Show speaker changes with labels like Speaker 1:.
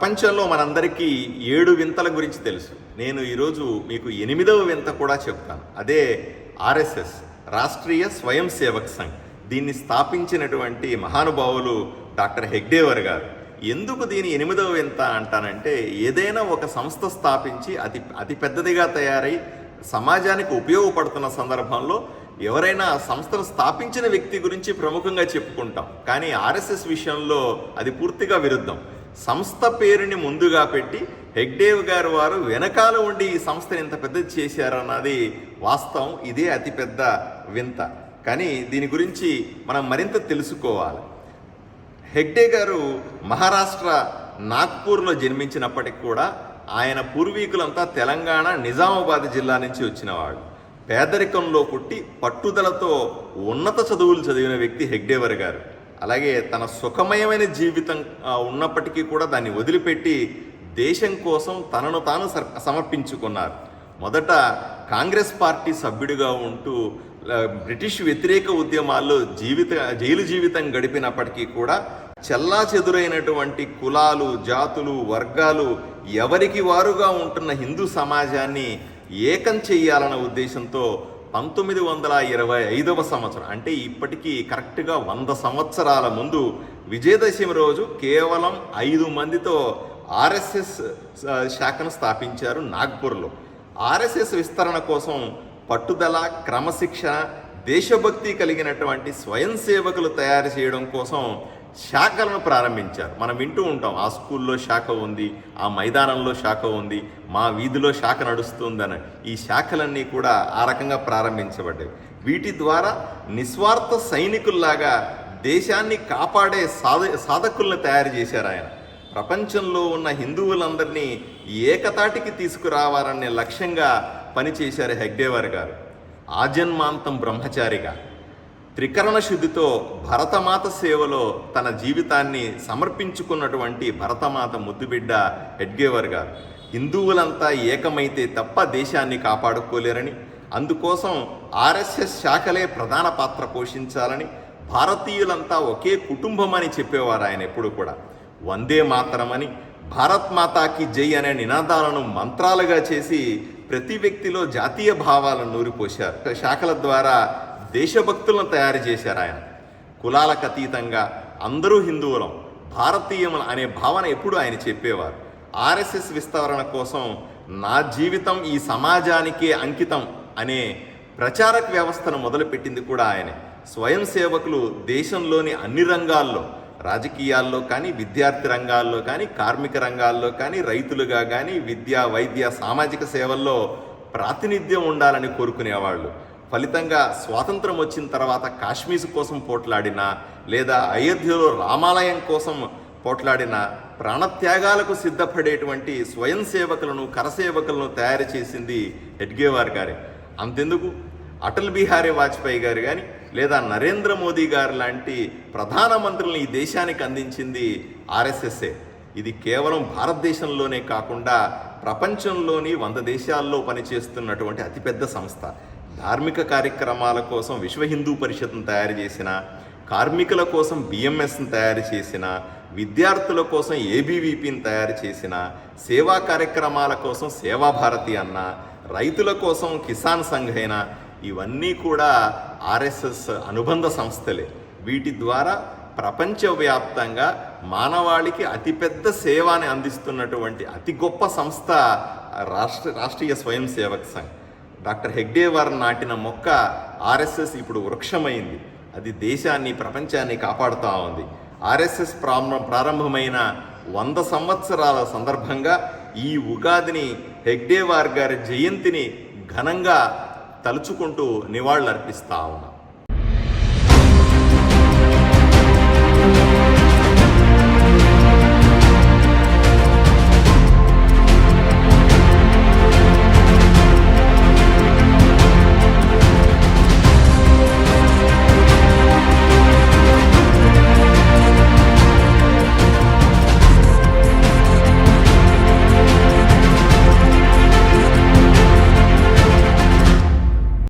Speaker 1: ప్రపంచంలో మనందరికీ ఏడు వింతల గురించి తెలుసు. నేను ఈరోజు మీకు ఎనిమిదవ వింత కూడా చెప్తాను. అదే ఆర్ఎస్ఎస్ రాష్ట్రీయ స్వయం సేవక్ సంఘ్. దీన్ని స్థాపించినటువంటి మహానుభావులు డాక్టర్ హెగ్డేవర్ గారు. ఎందుకు దీని ఎనిమిదవ వింత అంటానంటే ఏదైనా ఒక సంస్థ స్థాపించి అతి అతి పెద్దదిగా తయారై సమాజానికి ఉపయోగపడుతున్న సందర్భంలో ఎవరైనా సంస్థను స్థాపించిన వ్యక్తి గురించి ప్రముఖంగా చెప్పుకుంటాం. కానీ ఆర్ఎస్ఎస్ విషయంలో అది పూర్తిగా విరుద్ధం. సంస్థ పేరుని ముందుగా పెట్టి హెగ్డేవ్ గారు వారు వెనకాల ఉండి ఈ సంస్థను ఇంత పెద్దది చేశారన్నది వాస్తవం. ఇదే అతిపెద్ద వింత. కానీ దీని గురించి మనం మరింత తెలుసుకోవాలి. హెగ్డే గారు మహారాష్ట్ర నాగ్పూర్లో జన్మించినప్పటికి కూడా ఆయన పూర్వీకులంతా తెలంగాణ నిజామాబాద్ జిల్లా నుంచి వచ్చినవాడు. పేదరికంలో పుట్టి పట్టుదలతో ఉన్నత చదువులు చదివిన వ్యక్తి హెగ్డేవర్ గారు. అలాగే తన సుఖమయమైన జీవితం ఉన్నప్పటికీ కూడా దాన్ని వదిలిపెట్టి దేశం కోసం తనను తాను సర్- సమర్పించుకున్నారు. మొదట కాంగ్రెస్ పార్టీ సభ్యుడిగా ఉంటూ బ్రిటిష్ వ్యతిరేక ఉద్యమాల్లో జీవిత జైలు జీవితం గడిపినప్పటికీ కూడా చెల్లా చెదురైనటువంటి కులాలు జాతులు వర్గాలు ఎవరికి వారుగా ఉంటున్న హిందూ సమాజాన్ని ఏకం చెయ్యాలన్న ఉద్దేశంతో పంతొమ్మిది వందల ఇరవై ఐదవ సంవత్సరం. అంటే ఇప్పటికీ కరెక్ట్గా వంద సంవత్సరాల ముందు విజయదశమి రోజు కేవలం ఐదు మందితో ఆర్ఎస్ఎస్ శాఖను స్థాపించారు నాగ్పూర్లో. ఆర్ఎస్ఎస్ విస్తరణ కోసం పట్టుదల క్రమశిక్షణ దేశభక్తి కలిగినటువంటి స్వయం సేవకులు తయారు చేయడం కోసం శాఖలను ప్రారంభించారు. మనం వింటూ ఉంటాం ఆ స్కూల్లో శాఖ ఉంది ఆ మైదానంలో శాఖ ఉంది మా వీధిలో శాఖ నడుస్తుందని. ఈ శాఖలన్నీ కూడా ఆ రకంగా ప్రారంభించబడ్డాయి. వీటి ద్వారా నిస్వార్థ సైనికుల్లాగా దేశాన్ని కాపాడే సాధ సాధకులను తయారు చేశారు ఆయన. ప్రపంచంలో ఉన్న హిందువులందరినీ ఏకతాటికి తీసుకురావాలనే లక్ష్యంగా పనిచేశారు హెగ్డేవర్ గారు. ఆజన్మాంతం బ్రహ్మచారిగా. త్రికరణ శుద్ధితో భరతమాత సేవలో తన జీవితాన్ని సమర్పించుకున్నటువంటి భరతమాత ముద్దుబిడ్డ హెడ్గేవర్ గారు. హిందువులంతా ఏకమైతే తప్ప దేశాన్ని కాపాడుకోలేరని అందుకోసం ఆర్ఎస్ఎస్ శాఖలే ప్రధాన పాత్ర పోషించాలని భారతీయులంతా ఒకే కుటుంబం అని చెప్పేవారు ఆయన ఎప్పుడు కూడా. వందే మాత్రమని భారత్ మాతాకి జై అనే నినాదాలను మంత్రాలుగా చేసి ప్రతి వ్యక్తిలో జాతీయ భావాలను నూరిపోశారు. శాఖల ద్వారా దేశభక్తులను తయారు చేశారు ఆయన. కులాలకు అతీతంగా అందరూ హిందువులం. భారతీయములు అనే భావన ఎప్పుడు ఆయన చెప్పేవారు. ఆర్ఎస్ఎస్ విస్తరణ కోసం నా జీవితం ఈ సమాజానికే అంకితం అనే ప్రచారక వ్యవస్థను మొదలుపెట్టింది కూడా ఆయనే. స్వయం సేవకులు దేశంలోని అన్ని రంగాల్లో రాజకీయాల్లో కానీ విద్యార్థి రంగాల్లో కానీ కార్మిక రంగాల్లో కానీ రైతులుగా కానీ విద్య వైద్య సామాజిక సేవల్లో ప్రాతినిధ్యం ఉండాలని కోరుకునేవాళ్ళు. ఫలితంగా స్వాతంత్రం వచ్చిన తర్వాత కాశ్మీర్ కోసం పోట్లాడినా లేదా అయోధ్యలో రామాలయం కోసం పోట్లాడిన ప్రాణత్యాగాలకు సిద్ధపడేటువంటి స్వయం సేవకులను కరసేవకులను తయారు చేసింది హెడ్గేవార్ గారే. అంతెందుకు? అటల్ బిహారీ వాజ్పేయి గారు కానీ లేదా నరేంద్ర మోదీ గారు లాంటి ప్రధానమంత్రులను ఈ దేశానికి అందించింది ఆర్ఎస్ఎస్ఏ. ఇది కేవలం భారతదేశంలోనే కాకుండా ప్రపంచంలోని వంద దేశాల్లో పనిచేస్తున్నటువంటి అతిపెద్ద సంస్థ. ధార్మిక కార్యక్రమాల కోసం విశ్వ హిందూ పరిషత్ను తయారు చేసిన కార్మికుల కోసం బిఎంఎస్ను తయారు చేసిన విద్యార్థుల కోసం ఏబీవీపీని తయారు చేసిన సేవా కార్యక్రమాల కోసం సేవాభారతి అన్న రైతుల కోసం కిసాన్ సంఘ్ అయినా ఇవన్నీ కూడా ఆర్ఎస్ఎస్ అనుబంధ సంస్థలే. వీటి ద్వారా ప్రపంచవ్యాప్తంగా మానవాళికి అతిపెద్ద సేవాని అందిస్తున్నటువంటి అతి గొప్ప సంస్థ రాష్ట్ర రాష్ట్రీయ స్వయం సేవక్ సంఘ్. డాక్టర్ హెగ్డేవార్ నాటిన మొక్క ఆర్ఎస్ఎస్ ఇప్పుడు వృక్షమైంది. అది దేశాన్ని ప్రపంచాన్ని కాపాడుతూ ఉంది. ఆర్ఎస్ఎస్ ప్రారంభ ప్రారంభమైన వంద సంవత్సరాల సందర్భంగా ఈ ఉగాదిని హెగ్డేవార్ గారి జయంతిని ఘనంగా తలుచుకుంటూ నివాళులర్పిస్తా ఉన్నాం.